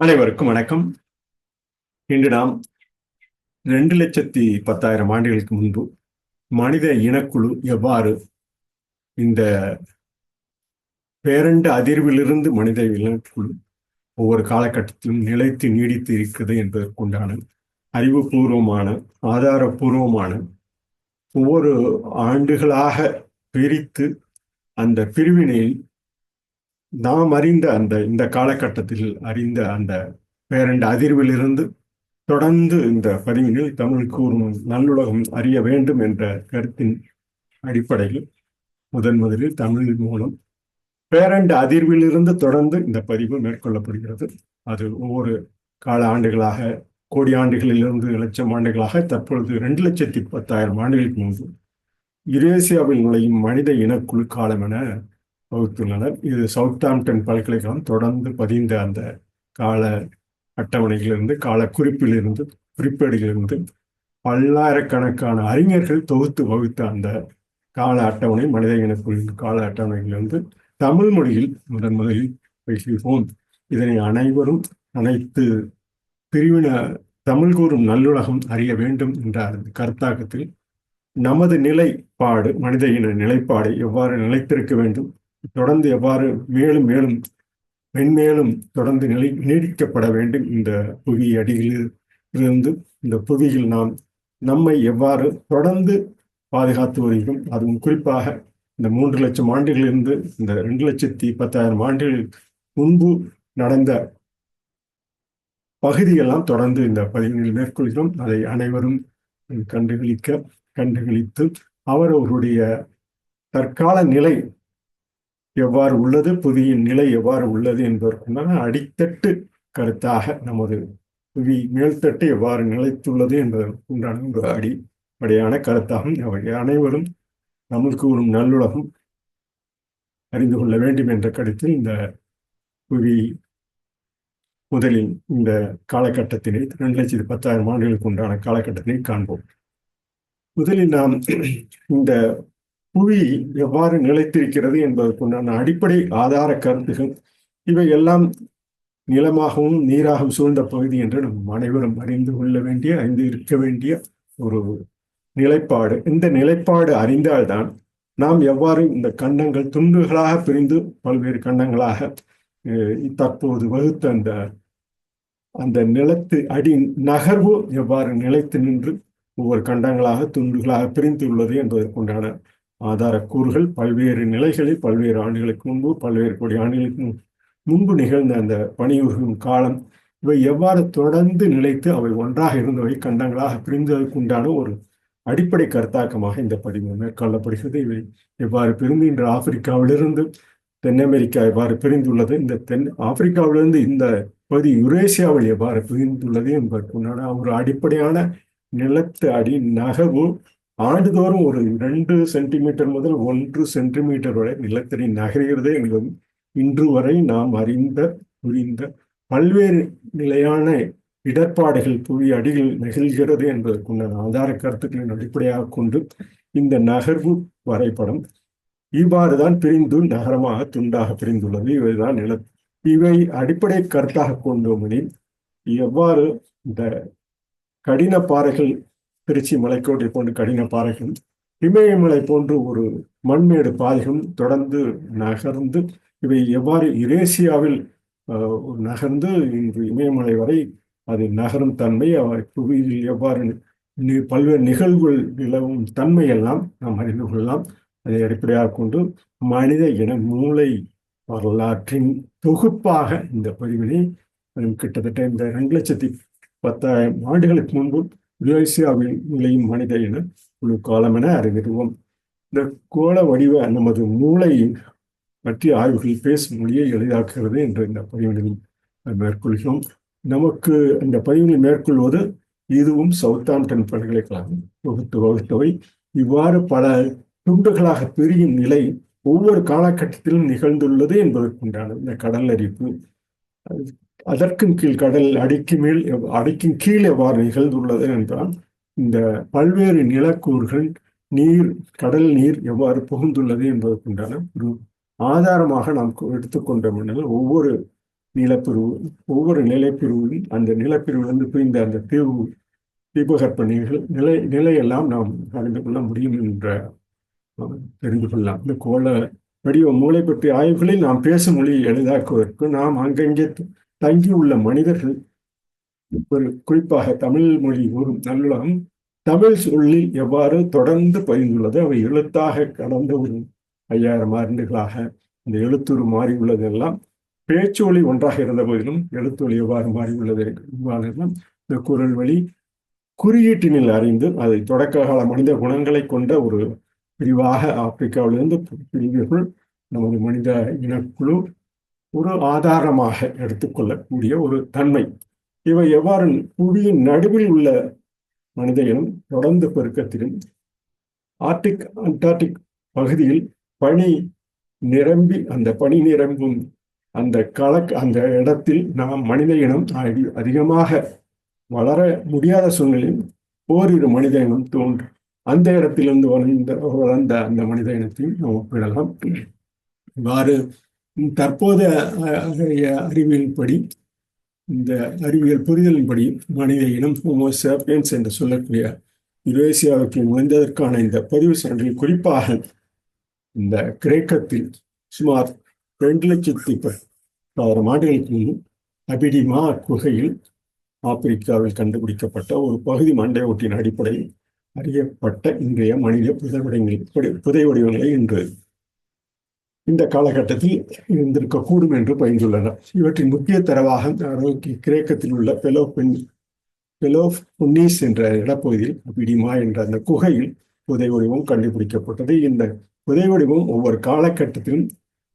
அனைவருக்கும் வணக்கம். இன்று நாம் ரெண்டு லட்சத்தி பத்தாயிரம் ஆண்டுகளுக்கு முன்பு மனித இனக்குழு எவ்வாறு இந்த பேரண்டு அதிர்விலிருந்து மனித இனக்குழு ஒவ்வொரு காலகட்டத்திலும் நிலைத்து நீடித்து இருக்கிறது என்பதற்குண்டான அறிவுபூர்வமான ஆதாரபூர்வமான ஒவ்வொரு ஆண்டுகளாக பிரித்து அந்த பிரிவினையை நாம் அறிந்த அந்த இந்த காலகட்டத்தில் அறிந்த அந்த பேரண்ட அதிர்விலிருந்து தொடர்ந்து இந்த பதிவினில் தமிழ் கூறும் நல்லுலகம் அறிய வேண்டும் என்ற கருத்தின் அடிப்படையில் முதன் முதலில் தமிழ் மூலம் பேரண்ட அதிர்விலிருந்து தொடர்ந்து இந்த பதிவு மேற்கொள்ளப்படுகிறது. அது ஒவ்வொரு கால ஆண்டுகளாக கோடி ஆண்டுகளிலிருந்து லட்சம் ஆண்டுகளாக தற்பொழுது ரெண்டு லட்சத்தி பத்தாயிரம் ஆண்டுகளுக்கு முன்பு யுரேசியாவில் நுழையும் மனித இனக்குழு காலம் என வகுத்துள்ளனர். இது சவுத்தாம்டன் பல்கலைக்கழகம் தொடர்ந்து பதிந்த அந்த கால அட்டவணையிலிருந்து கால குறிப்பிலிருந்து குறிப்பேடுகளிலிருந்து பல்லாயிரக்கணக்கான அறிஞர்கள் தொகுத்து வகுத்த அந்த கால அட்டவணை மனித இனக்குழுவின் கால அட்டவணையிலிருந்து தமிழ் மொழியில் முதன் முதலில் பேசுகிறோம் இதனை அனைவரும் அனைத்து பிரிவின தமிழ் கூறும் நல்லுலகம் அறிய வேண்டும் என்ற கருத்தாக்கத்தில் நமது நிலைப்பாடு மனித இன நிலைப்பாடு எவ்வாறு நிலைத்திருக்க வேண்டும்? தொடர்ந்து எவ்வாறு மேலும் மேலும் மென்மேலும் தொடர்ந்து நிலை நீடிக்கப்பட வேண்டும் இந்த புவி அடியில் இருந்து இந்த புவியில் நாம் நம்மை எவ்வாறு தொடர்ந்து பாதுகாத்து வருகிறோம். அதுவும் குறிப்பாக இந்த மூன்று லட்சம் ஆண்டுகளிலிருந்து இந்த ரெண்டு லட்சத்தி பத்தாயிரம் ஆண்டுகள் முன்பு நடந்த பகுதியெல்லாம் தொடர்ந்து இந்த பதிவுகளில் மேற்கொள்கிறோம். அதை அனைவரும் கண்டுகளிக்க கண்டுகளித்து அவரவர்களுடைய தற்கால நிலை எவ்வாறு உள்ளது புவியின் நிலை எவ்வாறு உள்ளது என்பதற்குண்டான அடித்தட்டு கருத்தாக நமது புவி மேல்தட்டு எவ்வாறு நிலைத்துள்ளது என்பதற்கு உண்டான ஒரு அடிப்படையான கருத்தாகும். அவை அனைவரும் நம்மளுக்கு கூறும் நல்லுலகம் அறிந்து கொள்ள வேண்டும் என்ற கருத்தில் இந்த புவி முதலில் இந்த காலகட்டத்தினை ரெண்டு லட்சத்தி பத்தாயிரம் ஆண்டுகளுக்கு உண்டான காலகட்டத்தினை காண்போம். முதலில் நாம் இந்த புவி எவ்வாறு நிலைத்திருக்கிறது என்பதற்குண்டான அடிப்படை ஆதார கருத்துகள். இவை எல்லாம் நிலமாகவும் நீராகவும் சூழ்ந்த பகுதி என்று நம் அனைவரும் அறிந்து கொள்ள வேண்டிய அறிந்து இருக்க வேண்டிய ஒரு நிலைப்பாடு. இந்த நிலைப்பாடு அறிந்தால்தான் நாம் எவ்வாறு இந்த கண்டங்கள் துண்டுகளாக பிரிந்து பல்வேறு கண்டங்களாக தற்போது வகுத்த அந்த அந்த நிலத்து அடி நகர்வு எவ்வாறு நிலைத்து நின்று ஒவ்வொரு கண்டங்களாக துண்டுகளாக பிரிந்துள்ளது என்பதற்குண்டான ஆதார கூறுகள் பல்வேறு நிலைகளில் பல்வேறு ஆண்டுகளுக்கு முன்பு பல்வேறு கோடி ஆண்டுகளுக்கு முன்பு நிகழ்ந்த அந்த பணியுறுகும் காலம் இவை எவ்வாறு தொடர்ந்து நிலைத்து அவை ஒன்றாக இருந்தவை கண்டங்களாக பிரிந்ததற்குண்டான ஒரு அடிப்படை கருத்தாக்கமாக இந்த பதிவு மேற்கொள்ளப்படுகிறது. இவை எவ்வாறு பிரிந்து இன்று ஆப்பிரிக்காவிலிருந்து தென் அமெரிக்கா எவ்வாறு பிரிந்துள்ளது இந்த தென் ஆப்பிரிக்காவிலிருந்து இந்த பகுதி யுரேசியாவில் எவ்வாறு பிரிந்துள்ளது என்பதற்குண்டான ஒரு அடிப்படையான நிலத்து அடி நகர்வு ஆண்டுதோறும் ஒரு இரண்டு சென்டிமீட்டர் முதல் ஒன்று சென்டிமீட்டர் வரை நிலத்தடி நகர்கிறது என்பதும் இன்று வரை நாம் அறிந்த புரிந்த பல்வேறு நிலையான இடர்பாடுகள் புவி அடியில் நிகழ்கிறது என்பதற்குண்டான ஆதார கருத்துக்களின் அடிப்படையாக கொண்டு இந்த நகர்வு வரைபடம் இவ்வாறுதான் பிரிந்து நகரமாக துண்டாக பிரிந்துள்ளது. இவைதான் நில இவை அடிப்படை கருத்தாக கொண்டோமெனில் எவ்வாறு இந்த கடின பாறைகள் திருச்சி மலைக்கோட்டை போன்ற கடின பாறைகள் இமயமலை போன்று ஒரு மண்மேடு பாதைகளும் தொடர்ந்து நகர்ந்து இவை எவ்வாறு இரேசியாவில் நகர்ந்து இன்று இமயமலை வரை அது நகரும் தன்மை அவை புவியில் எவ்வாறு பல்வேறு நிகழ்வுகள் நிலவும் தன்மையெல்லாம் நாம் அறிந்து கொள்ளலாம். அதை அடிப்படையாக கொண்டு மனித இன மூளை வரலாற்றின் தொகுப்பாக இந்த பதிவினை கிட்டத்தட்ட இந்த ரெண்டு லட்சத்தி பத்தாயிரம் ஆண்டுகளுக்கு முன்பு யுரேசியாவில் நிலையும் மனித இன குழு காலம் என அறிவிடுவோம் இந்த கோள வடிவ நமது மூளை பற்றிய ஆய்வுகள் பேசும் மொழியை எளிதாக்குகிறது என்று இந்த பதிவினில் மேற்கொள்கிறோம். நமக்கு இந்த பதிவினை மேற்கொள்வது இதுவும் சவுத்தாம்டன் பல்கலைக்கழகம் வகுத்து வகுத்தவை. இவ்வாறு பல துண்டுகளாக பிரியும் நிலை ஒவ்வொரு காலகட்டத்திலும் நிகழ்ந்துள்ளது என்பதற்குண்டான இந்த கடல் அரிப்பு அதற்கும் கீழ் கடல் அடிக்கு மேல் அடிக்கும் கீழ் எவ்வாறு நிகழ்ந்துள்ளது என்றால் இந்த பல்வேறு நிலக்கூறுகள் நீர் கடல் நீர் எவ்வாறு புகுந்துள்ளது என்பதற்குண்டான ஒரு ஆதாரமாக நாம் எடுத்துக்கொண்டோம் என்றால் ஒவ்வொரு நிலப்பிரிவு ஒவ்வொரு நிலப்பிரிவும் அந்த நிலப்பிரிவிலிருந்து பிரிந்த அந்த தீவு தீபகற்ப நிலை நிலை நிலையெல்லாம் நாம் அறிந்து கொள்ள முடியும் என்ற தெரிந்து கொள்ளலாம். இந்த கோள வடிவ மூளை பற்றிய ஆய்வுகளில் நாம் பேசும் மொழியை எளிதாக்குவதற்கு நாம் அங்கங்கே தங்கியுள்ள மனிதர்கள் ஒரு குறிப்பாக தமிழ் மொழி ஒரு நல்லுலகம் தமிழ் சொல்லில் எவ்வாறு தொடர்ந்து பதிந்துள்ளது அவை எழுத்தாக கடந்த ஒரு ஐயாயிரம் ஆண்டுகளாக இந்த எழுத்துரு மாறியுள்ளதெல்லாம் பேச்சொலி ஒன்றாக இருந்த போதிலும் எழுத்தொலி எவ்வாறு மாறியுள்ளது எல்லாம் இந்த குரல் வழி குறியீட்டினில் அறிந்து அதை தொடக்க கால மனித குணங்களை கொண்ட ஒரு பிரிவாக ஆப்பிரிக்காவிலிருந்து பிரிவுகள் நமது மனித இனக்குழு ஒரு ஆதாரமாக எடுத்துக்கொள்ளக்கூடிய ஒரு தன்மை. இவை எவ்வாறு புவியின் நடுவில் உள்ள மனித இனம் தொடர்ந்து பெருக்கத்திலும் ஆர்டிக் அண்டார்டிக் பகுதியில் பனி நிரம்பி அந்த பனி நிரம்பும் அந்த கலக் அந்த இடத்தில் நாம் மனித இனம் அதிகமாக வளர முடியாத சூழ்நிலையில் ஓரிரு மனித இனம் தோன்றும். அந்த இடத்திலிருந்து வளர்ந்த வளர்ந்த அந்த மனித இனத்தையும் நாம் ஒப்பிடலாம் இவ்வாறு தற்போதைய அறிவியல்படி இந்த அறிவியல் புரிதலின்படி மனித இனம் ஹோமோசாப்பியன்ஸ் என்று சொல்லக்கூடிய யுரேசியாவுக்கு நுழைந்ததற்கான இந்த பதிவு சான்றில் குறிப்பாக இந்த கிரேக்கத்தில் சுமார் ரெண்டு லட்சத்தி பத்தாயிரம் ஆண்டுகளுக்கு முன் அபிடிமா குகையில் ஆப்பிரிக்காவில் கண்டுபிடிக்கப்பட்ட ஒரு பகுதி மண்டை ஒட்டின் அடிப்படையில் அறியப்பட்ட இன்றைய மனித புதை புதை வடிவங்களை இன்று இந்த காலகட்டத்தில் இருந்திருக்கக்கூடும் என்று பயின்றுள்ளனர் இவற்றின் முக்கிய தரவாக கிரேக்கத்தில் உள்ள பெலோ பென் பெலோ புன்னீஸ் என்ற இடப்பகுதியில் பிடிமா என்ற அந்த குகையில் புதை வடிவம் கண்டுபிடிக்கப்பட்டது. இந்த புதை வடிவம் ஒவ்வொரு காலகட்டத்திலும்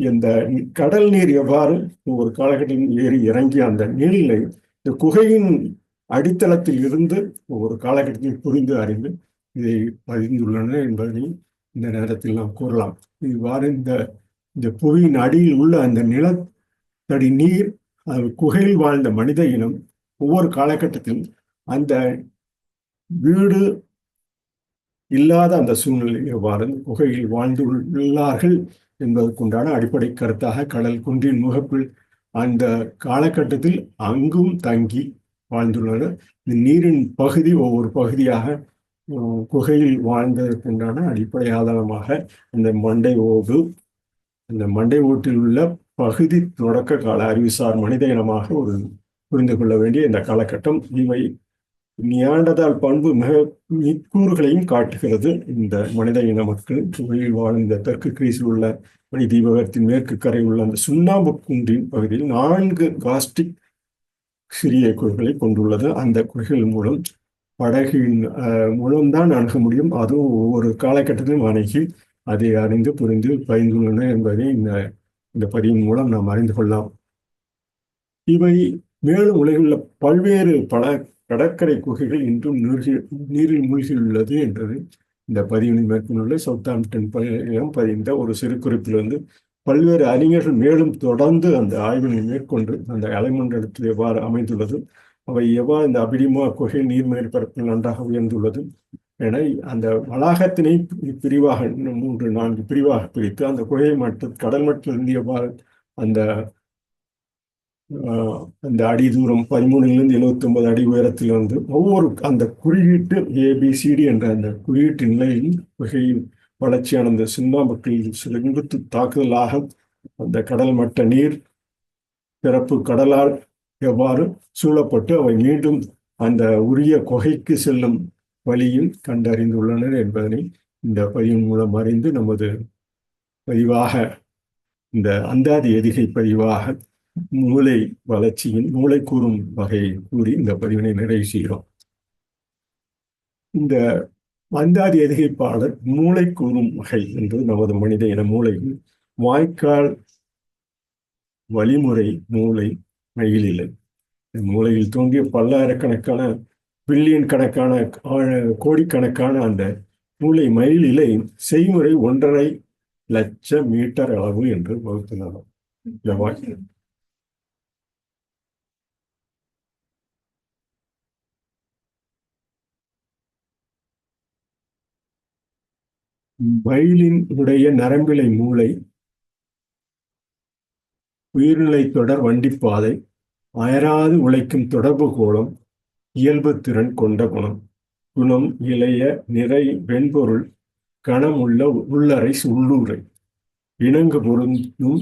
இந்த கடல் நீர் எவ்வாறு ஒவ்வொரு காலகட்டத்திலும் ஏறி இறங்கிய அந்த நீரிலை இந்த குகையின் அடித்தளத்தில் இருந்து ஒவ்வொரு காலகட்டத்தில் புரிந்து அறிந்து இதை பதிந்துள்ளன என்பதை இந்த நேரத்தில் நாம் கூறலாம். இவ்வாறு இந்த இந்த புவியின் அடியில் உள்ள அந்த நிலத்தடி நீர் குகையில் வாழ்ந்த மனித இனம் ஒவ்வொரு காலகட்டத்திலும் அந்த வீடு இல்லாத அந்த சூழ்நிலை வாழ்ந்து குகையில் வாழ்ந்துள்ளார்கள் என்பதற்குண்டான அடிப்படை கருத்தாக கடல் குன்றின் முகப்பில் அந்த காலகட்டத்தில் அங்கும் தங்கி வாழ்ந்துள்ளனர். இந்த நீரின் பகுதி ஒவ்வொரு பகுதியாக குகையில் வாழ்ந்ததற்குண்டான அடிப்படை ஆதாரமாக அந்த மண்டை ஓடு இந்த மண்டை ஓட்டில் உள்ள பகுதி தொடக்க கால அறிவுசார் மனித இனமாக ஒரு புரிந்து கொள்ள வேண்டிய இந்த காலகட்டம். இவை நியாண்டதால் பண்பு மிக மிக்கூறுகளையும் காட்டுகிறது. இந்த மனித இன மக்கள் வாழும் வாழ்ந்த தெற்கு கிரீஸில் உள்ள மணி தீபகத்தின் மேற்கு கரை உள்ள அந்த சுண்ணாம்பு குன்றின் பகுதியில் நான்கு காஸ்டிக் சிறிய குகைகளை கொண்டுள்ளது. அந்த குகைகள் மூலம் படகின் மூலம்தான் அணுக முடியும். அதுவும் ஒவ்வொரு காலகட்டத்திலும் அணுகி அதை அறிந்து புரிந்து பயந்துள்ளன என்பதை இந்த இந்த பதிவின் மூலம் நாம் அறிந்து கொள்ளலாம். இவை மேலும் உலகில் உள்ள பல்வேறு பல கடற்கரை குகைகள் இன்றும் நீரில் மூழ்கியுள்ளது என்றது இந்த பதிவினை மேற்கொண்டுள்ள சவுத்தாம்டன் பதிந்த ஒரு சிறு குறிப்பிலிருந்து பல்வேறு அறிஞர்கள் மேலும் தொடர்ந்து அந்த ஆய்வினை மேற்கொண்டு அந்த அலைமண்டலத்தில் எவ்வாறு அமைந்துள்ளது அவை எவ்வாறு இந்த அபிடிமா குகை நீர் மேற்பரப்பில் நன்றாக உயர்ந்துள்ளது என அந்த வளாகத்தினை பிரிவாக மூன்று நான்கு பிரிவாக பிரித்து அந்த குகை மட்ட கடல் மட்டத்திலிருந்து எவ்வாறு அந்த அந்த அடி தூரம் பதிமூணுலேருந்து எழுபத்தி ஒன்பது அடி உயரத்தில் வந்து ஒவ்வொரு அந்த குறியீட்டு ஏபிசிடி என்ற அந்த குறியீட்டு நிலையில் குகையின் வளர்ச்சியான அந்த சுண்ணாம்புக்கள் செங்குத்து தாக்குதலாக அந்த கடல் மட்ட நீர் பிறப்பு கடலால் எவ்வாறு சூழப்பட்டு அவை மீண்டும் அந்த உரிய குகைக்கு செல்லும் வழியில் கண்டறிந்துள்ளனர் என்பதனை இந்த பதிவின் மூலம் அறிந்து நமது பதிவாக இந்த அந்தாதி எதிகை பதிவாக மூளை வளர்ச்சியின் மூளை கூறும் வகையை கூறி இந்த பதிவினை நிறைவு செய்கிறோம். இந்த அந்தாதி எதிகைப்பாளர் மூளை கூறும் வகை என்பது நமது மனித இன மூளையில் வாய்க்கால் வழிமுறை மூளை மயிலில்லை மூளையில் தோன்றிய பல்லாயிரக்கணக்கான பில்லியன் கணக்கான கோடிக்கணக்கான அந்த மூளை மயிலிலை செய்முறை ஒன்றரை லட்ச மீட்டர் அளவு என்று வகுத்துள்ளனர். மயிலின் உடைய நரம்பிலை மூளை உயிர்நிலை தொடர் வண்டிப்பாதை அயராது உழைக்கும் தொடர்பு கோலம் இயல்பு திறன் கொண்ட குணம். குணம் இளைய நிறை வெண்பொருள் கணமுள்ள உள்ளறை உள்ளூரை. இணங்கு பொருந்தும்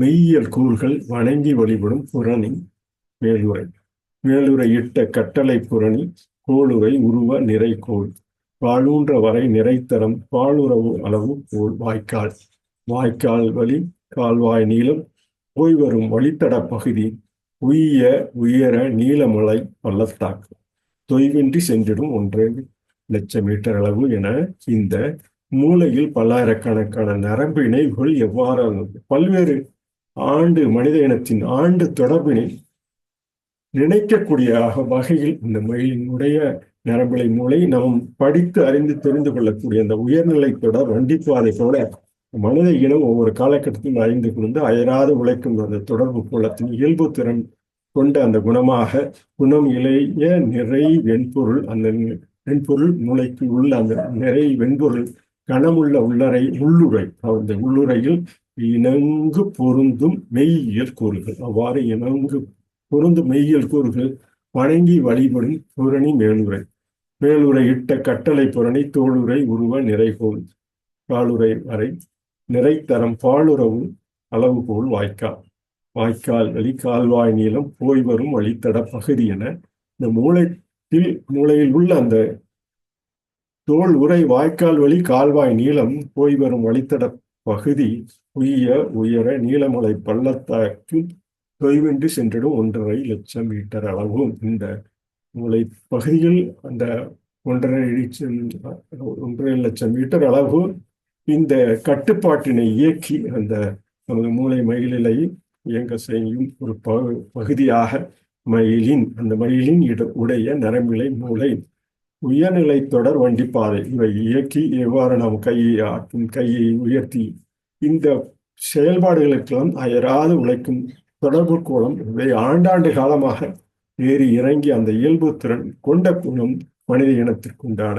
மெய்யியல் கூறுகள் வணங்கி வழிபடும் புறணி மேலுரை மேலுரை இட்ட கட்டளை புறணி கோளுரை உருவ நிறை கோள். பாலூன்ற வரை நிறைத்தரம் பாலுறவு அளவு கோள் வாய்க்கால். வாய்க்கால் வழி கால்வாய் நீளம் போய் வரும் வழித்தட பகுதி உய்ய உயர நீலமலை பள்ளத்தாக்கு தொய்வின்றி சென்றிடும் ஒன்றரை லட்சம் மீட்டர் அளவு என இந்த மூளையில் பல்லாயிரக்கணக்கான நரம்பு இணைவுகள் எவ்வாறு பல்வேறு ஆண்டு மனித இனத்தின் ஆண்டு தொடர்பினை நினைக்கக்கூடிய வகையில் இந்த மயிலினுடைய நரம்பலை மூளை நாம் படித்து அறிந்து தெரிந்து கொள்ளக்கூடிய அந்த உயர்நிலை தொடர் வண்டிப்பாதை போல மனித இனம் ஒவ்வொரு காலகட்டத்திலும் அறிந்து கொண்டு அயராது உழைக்கும் அந்த தொடர்பு கோலத்தின் இயல்பு திறன் கொண்ட அந்த குணமாக குணம் இளைய நிறை வெண்பொருள் அந்த வெண்பொருள் மூளைக்கு உள்ள அந்த நிறை வெண்பொருள் கனமுள்ள உள்ளறை உள்ளுரை அந்த உள்ளுரையில் இணங்கு பொருந்தும் மெய்யியல் கூறுகள். அவ்வாறு இணங்கு பொருந்தும் மெய்யியல் கூறுகள் வணங்கி வழிபடும் புரணி மேலுரை மேலுரை இட்ட கட்டளை புரணி தோளுரை உருவ நிறைகோள் காலுரை வரை நிறைத்தரம் பாலுறவும் அளவுகோல் வாய்க்கால். வாய்க்கால் வழி கால்வாய் நீளம் போய் வரும் வழித்தட பகுதி என இந்த மூளையில் மூளையில் உள்ள அந்த தோல் உரை வாய்க்கால் வழி கால்வாய் நீளம் போய் வரும் வழித்தட பகுதி உய உயர நீலமலை பள்ளத்தாக்கு தொய்வின்றி சென்றிடும் ஒன்றரை லட்சம் மீட்டர் அளவும். இந்த மூளை பகுதியில் அந்த ஒன்றரை ஒன்றரை லட்சம் மீட்டர் அளவு இந்த கட்டுப்பாட்டினை இயக்கி அந்த நமது மூளை மயிலை இயங்க செய்யும் ஒரு பகுதியாக மயிலின் அந்த மயிலின் இட உடைய நரம்பிலை மூளை உயர்நிலை தொடர் வண்டி பாதை இவை இயக்கி எவ்வாறு நாம் கையை ஆட்டும் கையை உயர்த்தி இந்த செயல்பாடுகளுக்கெல்லாம் அயராது உழைக்கும் தொடர்பு கோலம் இவை ஆண்டாண்டு காலமாக ஏறி இறங்கி அந்த இயல்பு திறன் கொண்ட குணம் மனித இனத்திற்குண்டான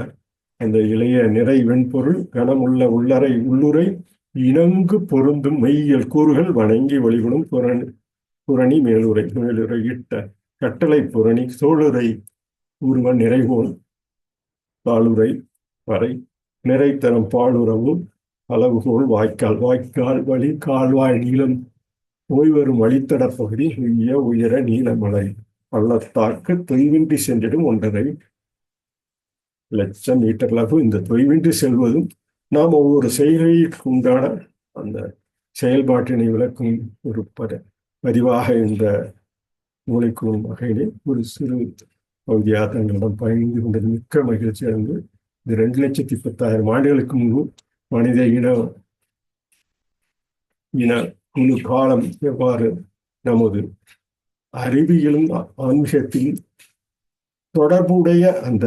அந்த இளைய நிறை வெண்பொருள் கனமுள்ள உள்ளறை உள்ளுரை இணங்கு பொருந்தும் மெய்யியல் கூறுகள் வணங்கி வழிபடும் புரணி புரணி மேலுரை மேலுரை இட்ட கட்டளை புரணி சோழுரை உருவ நிறைவோல் பாலுரை வரை நிறைத்தரம் பாலுறவு அளவுகோல் வாய்க்கால் வாய்க்கால் வழி கால்வாய் நீளம் ஓய்வரும் வழித்தட பகுதி உய்ய உயர நீலமலை பள்ளத்தாக்கு தொய்வின்றி சென்றிடும் ஒன்றரை லட்சம் மீட்டர் அளவு இந்த தொய்வின்றி செல்வதும் நாம் ஒவ்வொரு செய்கைக்கு உண்டான அந்த செயல்பாட்டினை விளக்கும் ஒரு பத பதிவாக இந்த மூளைக்குழும் வகையிலே ஒரு சிறு பகுதியாக தங்களிடம் பயந்து கொண்டது மிக்க மகிழ்ச்சி அடைந்து இது ரெண்டு லட்சத்தி பத்தாயிரம் ஆண்டுகளுக்கு முன்பு மனித இன இன முழு காலம் எவ்வாறு நமது அறிவியலும் ஆன்மீகத்தில் தொடர்புடைய அந்த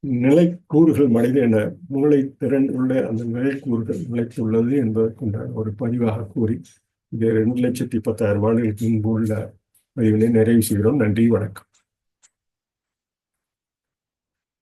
நிலைக்கூறுகள் மனித என மூளை திறன் உள்ள அந்த நிலைக்கூறுகள் நிலைத்துள்ளது என்பதற்குண்டான ஒரு பதிவாக கூறி இது ரெண்டு லட்சத்தி பத்தாயிரம் ஆண்டுகளுக்கு முன்பு உள்ள பதிவினை நிறைவு செய்கிறோம். நன்றி வணக்கம்.